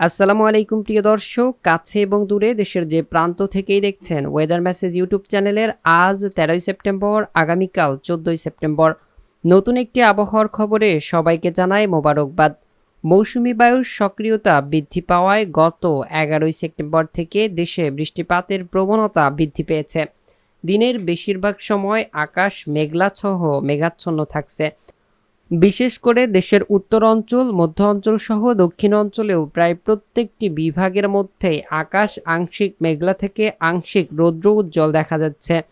আসসালামু আলাইকুম, প্রিয় দর্শক। কাছে এবং দূরে দেশের যে প্রান্ত থেকেই দেখছেন ওয়েদার মেসেজ ইউটিউব চ্যানেলের আজ তেরোই সেপ্টেম্বর, আগামীকাল চোদ্দই সেপ্টেম্বর। নতুন একটি আবহাওয়ার খবরে সবাইকে জানায় মোবারকবাদ। মৌসুমি বায়ুর সক্রিয়তা বৃদ্ধি পাওয়ায় গত এগারোই সেপ্টেম্বর থেকে দেশে বৃষ্টিপাতের প্রবণতা বৃদ্ধি পেয়েছে। দিনের বেশিরভাগ সময় আকাশ মেঘলাছহ, মেঘাচ্ছন্ন থাকছে। বিশেষ করে দেশের উত্তর অঞ্চল, মধ্য অঞ্চল সহ দক্ষিণ অঞ্চলেও প্রায় প্রত্যেকটি বিভাগের মধ্যেই আকাশ আংশিক মেঘলা থেকে আংশিক রৌদ্র উজ্জ্বল দেখা যাচ্ছে।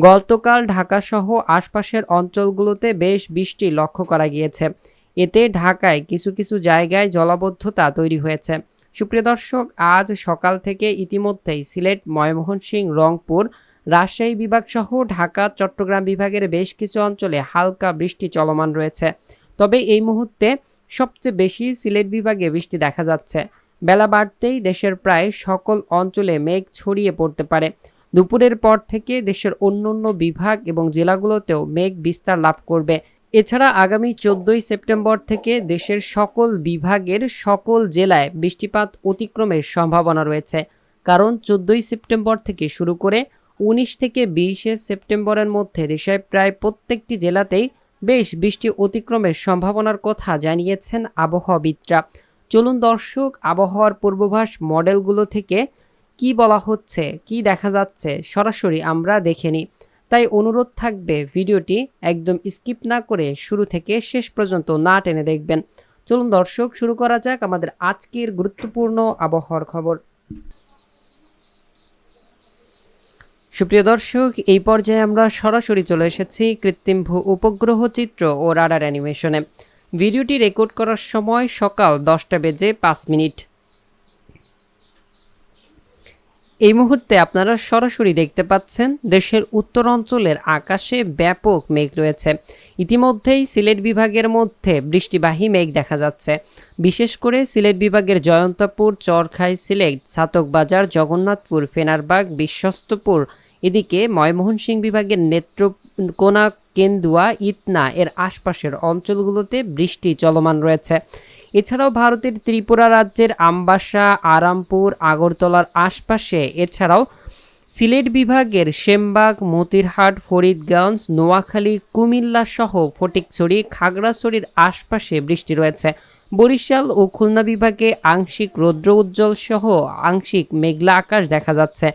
গতকাল ঢাকাসহ আশপাশের অঞ্চলগুলোতে বেশ বৃষ্টি লক্ষ্য করা গিয়েছে। এতে ঢাকায় কিছু কিছু জায়গায় জলাবদ্ধতা তৈরি হয়েছে। সুপ্রিয় দর্শক, আজ সকাল থেকে ইতিমধ্যেই সিলেট ময়মোহনসিংহ রংপুর রাজশাহী বিভাগ সহ ঢাকা, চট্টগ্রাম বিভাগের বেশ কিছু অঞ্চলে হালকা বৃষ্টি চলমান রয়েছে। তবে এই মুহূর্তে সবচেয়ে বেশি সিলেট বিভাগে বৃষ্টি দেখা যাচ্ছে। বেলা বাড়তেই দেশের প্রায় সকল অঞ্চলে মেঘ ছড়িয়ে পড়তে পারে। দুপুরের পর থেকে দেশের অন্যান্য বিভাগ এবং জেলাগুলোতেও মেঘ বিস্তার লাভ করবে। এছাড়া আগামী চোদ্দই সেপ্টেম্বর থেকে দেশের সকল বিভাগের সকল জেলায় বৃষ্টিপাত অতিক্রমের সম্ভাবনা রয়েছে। কারণ চোদ্দই সেপ্টেম্বর থেকে শুরু করে উনিশ থেকে বিশে সেপ্টেম্বরের মধ্যে দেশের প্রায় প্রত্যেকটি জেলাতেই বেশ বৃষ্টি অতিক্রমের সম্ভাবনার কথা জানিয়েছেন আবহাওয়াবিদরা। চলুন দর্শক, আবহাওয়ার পূর্বাভাস মডেলগুলো থেকে কি বলা হচ্ছে, কি দেখা যাচ্ছে সরাসরি আমরা দেখে নিই। তাই অনুরোধ থাকবে ভিডিওটি একদম স্কিপ না করে শুরু থেকে শেষ পর্যন্ত না টেনে দেখবেন। চলুন দর্শক, শুরু করা যাক আমাদের আজকের গুরুত্বপূর্ণ আবহাওয়ার খবর। সুপ্রিয় দর্শক, এই পর্যায়ে আমরা সরাসরি চলে এসেছি কৃত্রিম ভূ উপগ্রহ চিত্র ও রাডার অ্যানিমেশনে। ভিডিওটি রেকর্ড করার সময় সকাল দশটা বেজে পাঁচ মিনিট। এই মুহূর্তে আপনারা সরাসরি দেখতে পাচ্ছেন, দেশের উত্তর অঞ্চলের আকাশে ব্যাপক মেঘ রয়েছে। ইতিমধ্যেই সিলেট বিভাগের মধ্যে বৃষ্টিবাহী মেঘ দেখা যাচ্ছে। বিশেষ করে সিলেট বিভাগের জয়ন্তপুর, চরখাই সিলেট ছাতকবাজার জগন্নাথপুর, ফেনারবাগ, বিশ্বস্তপুর এদিকে ময়মোহনসিংহ বিভাগের নেত্রকোনা কেন্দুয়া, ইতনা এর আশপাশের অঞ্চলগুলোতে বৃষ্টি চলমান রয়েছে। এছাড়াও ভারতের ত্রিপুরা রাজ্যের আমবাসা, আরামপুর, আগরতলার আশপাশে, এছাড়াও সিলেট বিভাগের সেমবাগ, মতিরহাট, ফরিদগঞ্জ, নোয়াখালী, কুমিল্লা সহ ফটিকছড়ি, খাগড়াছড়ির আশপাশে বৃষ্টি রয়েছে। বরিশাল ও খুলনা বিভাগে আংশিক রৌদ্র উজ্জ্বল সহ আংশিক মেঘলা আকাশ দেখা যাচ্ছে।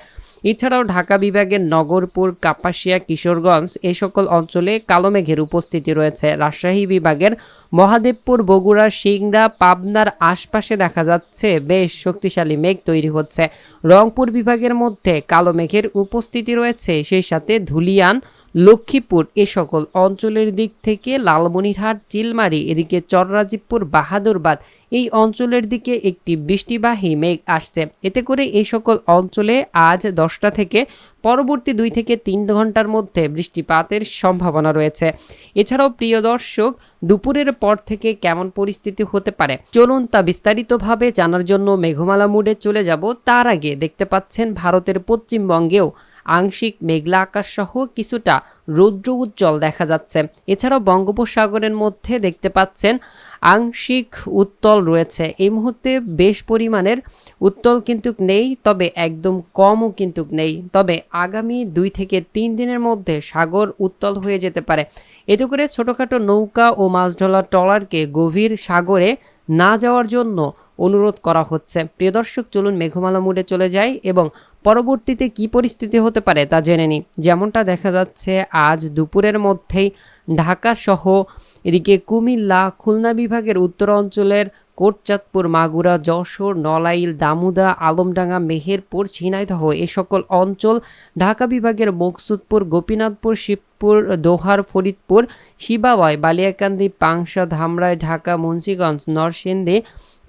এছাড়াও ঢাকা বিভাগের নগরপুর, কাপাসিয়া, কিশোরগঞ্জ এই সকল অঞ্চলে কালো মেঘের উপস্থিতি রয়েছে। রাজশাহী বিভাগের মহাদেবপুর, বগুড়া, সিংড়া, পাবনার আশপাশে দেখা যাচ্ছে বেশ শক্তিশালী মেঘ তৈরি হচ্ছে। রংপুর বিভাগের মধ্যে কালো মেঘের উপস্থিতি রয়েছে, সেই সাথে ধুলিয়ান, লক্ষ্মীপুর এ সকল অঞ্চলের দিক থেকে লালমনিরহাট, চিলমারি, এদিকে চররাজীবপুর, বাহাদুরবাদ এই অঞ্চলের দিকে একটি বৃষ্টিবাহী মেঘ আসছে। এতে করে এই সকল অঞ্চলে আজ দশটা থেকে পরবর্তী দুই থেকে তিন ঘণ্টার মধ্যে বৃষ্টিপাতের সম্ভাবনা রয়েছে। এছাড়াও প্রিয় দর্শক, দুপুরের পর থেকে কেমন পরিস্থিতি হতে পারে? চলুন তা বিস্তারিতভাবে জানার জন্য মেঘমালা মুডে চলে যাব। তার আগে দেখতে পাচ্ছেন ভারতের পশ্চিমবঙ্গেও আংশিক মেঘলা আকাশ সহ কিছুটা রৌদ্র উজ্জ্বল দেখা যাচ্ছে। এছাড়াও বঙ্গোপসাগরের মধ্যে দেখতে পাচ্ছেন আংশিক উত্তল রয়েছে। এই মুহূর্তে বেশ পরিমাণের উত্তল কিন্তু নেই, তবে একদম কমও কিন্তু নেই। তবে আগামী দুই থেকে তিন দিনের মধ্যে সাগর উত্তল হয়ে যেতে পারে। এতে করে ছোটোখাটো নৌকা ও মাছ ট্রলারকে গভীর সাগরে না যাওয়ার জন্য অনুরোধ করা হচ্ছে। প্রিয় দর্শক, চলুন মেঘমালা মুডে চলে যাই এবং পরবর্তীতে কি পরিস্থিতি হতে পারে তা জেনে নিই। যেমনটা দেখা যাচ্ছে, আজ দুপুরের মধ্যেই ঢাকা সহ এদিকে কুমিল্লা খুলনা বিভাগের উত্তর অঞ্চলের কোটচাঁদপুর, মাগুরা, যশোর, নলাইল, দামুদা, আলমডাঙ্গা, মেহেরপুর, ঝিনাইদহ এ সকল অঞ্চল, ঢাকা বিভাগের মকসুদপুর, গোপীনাথপুর, শিবপুর, দোহার, ফরিদপুর শিবাবয় বালিয়াকান্দি, পাংশা, ধামরাই, ঢাকা, মুন্সীগঞ্জ, নরসিংদী,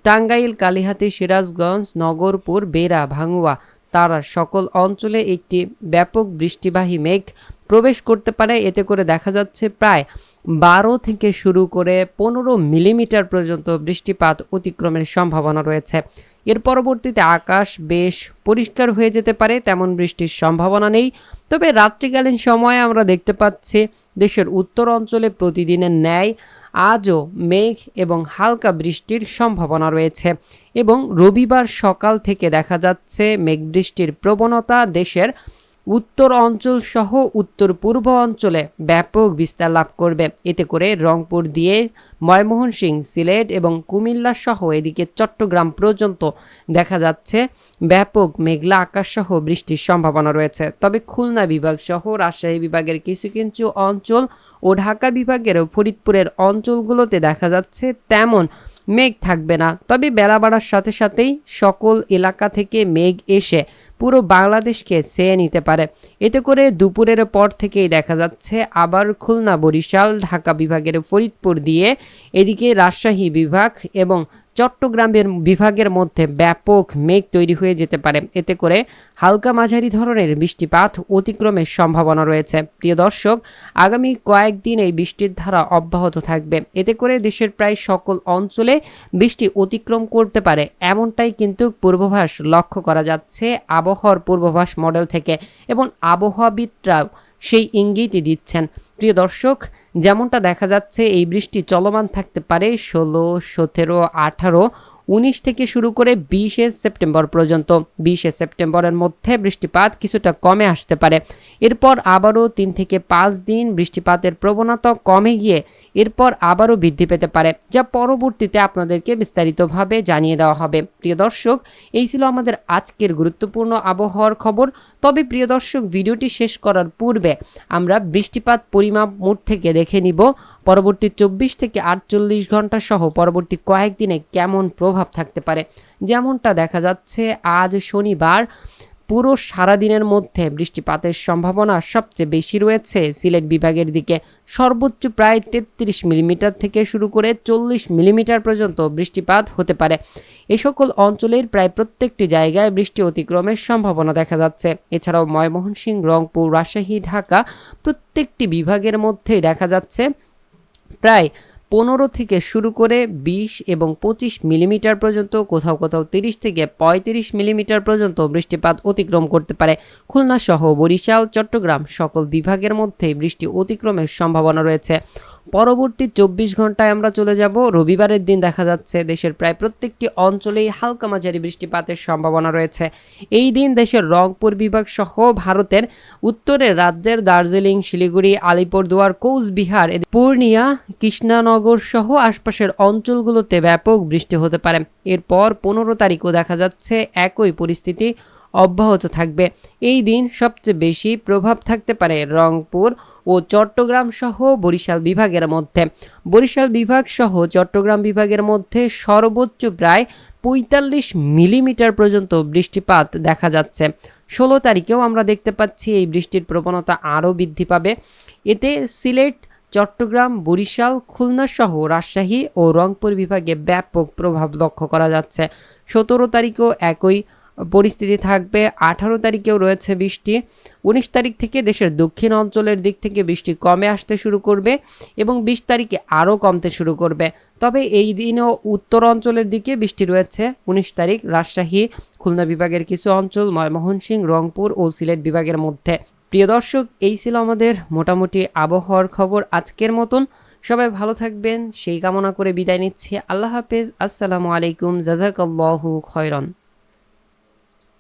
টাঙ্গাইল, কালিহাতি, সিরাজগঞ্জ, নগরপুর, বেড়া, ভাঙুয়া তারা সকল অঞ্চলে একটি ব্যাপক বৃষ্টিবাহী মেঘ প্রবেশ করতে পারে। এতে করে দেখা যাচ্ছে প্রায় বারো থেকে শুরু করে পনেরো মিলিমিটার পর্যন্ত বৃষ্টিপাত অতিক্রমের সম্ভাবনা রয়েছে। এর পরবর্তীতে আকাশ বেশ পরিষ্কার হয়ে যেতে পারে, তেমন বৃষ্টির সম্ভাবনা নেই। তবে রাত্রিকালীন সময়ে আমরা দেখতে পাচ্ছি দেশের উত্তর অঞ্চলে প্রতিদিনের ন্যায় আজও মেঘ এবং হালকা বৃষ্টির সম্ভাবনা রয়েছে এবং রবিবার সকাল থেকে দেখা যাচ্ছে মেঘ বৃষ্টির প্রবণতা দেশের উত্তর অঞ্চল সহ উত্তর পূর্ব অঞ্চলে ব্যাপক বিস্তার লাভ করবে। এতে করে রংপুর দিয়ে ময়মোহন সিং সিলেট এবং কুমিল্লা সহ এদিকে চট্টগ্রাম পর্যন্ত দেখা যাচ্ছে ব্যাপক মেঘলা আকাশ সহ বৃষ্টির সম্ভাবনা রয়েছে। তবে খুলনা বিভাগ সহ রাজশাহী বিভাগের কিছু কিছু অঞ্চল ও ঢাকা বিভাগের ফরিদপুরের অঞ্চলগুলোতে দেখা যাচ্ছে তেমন মেঘ থাকবে না। তবে বেলা বাড়ার সাথে সাথেই সকল এলাকা থেকে মেঘ এসে পুরো বাংলাদেশকে চেয়ে নিতে পারে। এতে করে দুপুরের পর থেকেই দেখা যাচ্ছে আবার খুলনা বরিশাল, ঢাকা বিভাগের ফরিদপুর দিয়ে এদিকে রাজশাহী বিভাগ এবং চট্টগ্রামের বিভাগের মধ্যে ব্যাপক মেঘ তৈরি হয়ে যেতে পারে। এতে করে হালকা মাঝারি ধরনের বৃষ্টিপাত অতিক্রমের সম্ভাবনা রয়েছে। প্রিয় দর্শক, আগামী কয়েকদিন এই বৃষ্টির ধারা অব্যাহত থাকবে। এতে করে দেশের প্রায় সকল অঞ্চলে বৃষ্টি অতিক্রম করতে পারে। এমনটাই কিন্তু পূর্বাভাস লক্ষ্য করা যাচ্ছে আবহাওয়ার পূর্বাভাস মডেল থেকে। এবং আবহাওয়াবিদরাও সেই ইঙ্গিতই দিচ্ছেন। প্রিয় দর্শক, যেমনটা দেখা যাচ্ছে, এই বৃষ্টি চলমান থাকতে পারে ষোলো, সতেরো, আঠারো, উনিশ থেকে শুরু করে বিশে সেপ্টেম্বর পর্যন্ত। বিশে সেপ্টেম্বরের মধ্যে বৃষ্টিপাত কিছুটা কমে আসতে পারে। এরপর আবারও তিন থেকে পাঁচ দিন বৃষ্টিপাতের প্রবণতা কমে গিয়ে এরপর আবারও বৃদ্ধি পেতে পারে, যা পরবর্তীতে আপনাদেরকে বিস্তারিতভাবে জানিয়ে দেওয়া হবে। প্রিয় দর্শক, এই ছিল আমাদের আজকের গুরুত্বপূর্ণ আবহাওয়ার খবর। তবে প্রিয় দর্শক, ভিডিওটি শেষ করার পূর্বে আমরা বৃষ্টিপাত পরিমাপ মোট থেকে দেখে নিব। পরবর্তী চব্বিশ থেকে আটচল্লিশ ঘণ্টা সহ পরবর্তী কয়েকদিনে কেমন প্রভাব থাকতে পারে, যেমনটা দেখা যাচ্ছে আজ শনিবার। পুরো সারাদিনের মধ্যে বৃষ্টিপাতের সম্ভাবনা সবচেয়ে বেশি রয়েছে। সিলেট বিভাগের দিকে সর্বোচ্চ প্রায় তেত্রিশ মিলিমিটার থেকে শুরু করে চল্লিশ মিলিমিটার পর্যন্ত বৃষ্টিপাত হতে পারে। এ সকল অঞ্চলের প্রায় প্রত্যেকটি জায়গায় বৃষ্টি অতিক্রমের সম্ভাবনা দেখা যাচ্ছে। এছাড়াও ময়মোহনসিংহ রংপুর, রাজশাহী, ঢাকা প্রত্যেকটি বিভাগের মধ্যেই দেখা যাচ্ছে প্রায় পনেরো থেকে শুরু করে বিশ এবং পঁচিশ মিলিমিটার পর্যন্ত, কোথাও কোথাও তিরিশ থেকে পঁয়ত্রিশ মিলিমিটার পর্যন্ত বৃষ্টিপাত অতিক্রম করতে পারে। খুলনা সহ বরিশাল, চট্টগ্রাম সকল বিভাগের মধ্যে বৃষ্টি অতিক্রমের সম্ভাবনা রয়েছে। পরবর্তী চব্বিশ ঘন্টায় আমরা চলে যাব। রবিবারের দিন দেখা যাচ্ছে দেশের প্রায় প্রত্যেকটি অঞ্চলেই হালকা মাঝারি বৃষ্টিপাতের সম্ভাবনা রয়েছে। এই দিন দেশের রংপুর বিভাগ সহ ভারতের উত্তরের রাজ্যের দার্জিলিং, শিলিগুড়ি, আলিপুরদুয়ার, কোচবিহার পূর্ণিয়া, কৃষ্ণানগর সহ আশপাশের অঞ্চলগুলোতে ব্যাপক বৃষ্টি হতে পারে। এরপর পনেরো তারিখও দেখা যাচ্ছে একই পরিস্থিতি অব্যাহত থাকবে। এই দিন সবচেয়ে বেশি প্রভাব থাকতে পারে রংপুর ও চট্টগ্রাম সহ বরিশাল বিভাগের মধ্যে। বরিশাল বিভাগ সহ চট্টগ্রাম বিভাগের মধ্যে সর্বোচ্চ প্রায় পঁয়তাল্লিশ মিলিমিটার পর্যন্ত বৃষ্টিপাত দেখা যাচ্ছে। ষোলো তারিখেও আমরা দেখতে পাচ্ছি এই বৃষ্টির প্রবণতা আরও বৃদ্ধি পাবে। এতে সিলেট, চট্টগ্রাম, বরিশাল, খুলনা সহ রাজশাহী ও রংপুর বিভাগে ব্যাপক প্রভাব লক্ষ্য করা যাচ্ছে। সতেরো তারিখেও একই পরিস্থিতি থাকবে। আঠারো তারিখেও রয়েছে বৃষ্টি। উনিশ তারিখ থেকে দেশের দক্ষিণ অঞ্চলের দিক থেকে বৃষ্টি কমে আসতে শুরু করবে এবং বিশ তারিখে আরও কমতে শুরু করবে। তবে এই দিনও উত্তর অঞ্চলের দিকে বৃষ্টি রয়েছে। উনিশ তারিখ রাজশাহী, খুলনা বিভাগের কিছু অঞ্চল ময়মোহনসিংহ রংপুর ও সিলেট বিভাগের মধ্যে। প্রিয় দর্শক, এই ছিল আমাদের মোটামুটি আবহাওয়ার খবর আজকের মতন। সবাই ভালো থাকবেন। সেই কামনা করে বিদায় নিচ্ছি। আল্লাহ হাফেজ। আসসালামু আলাইকুম। জাজাকাল্লাহু খয়রন।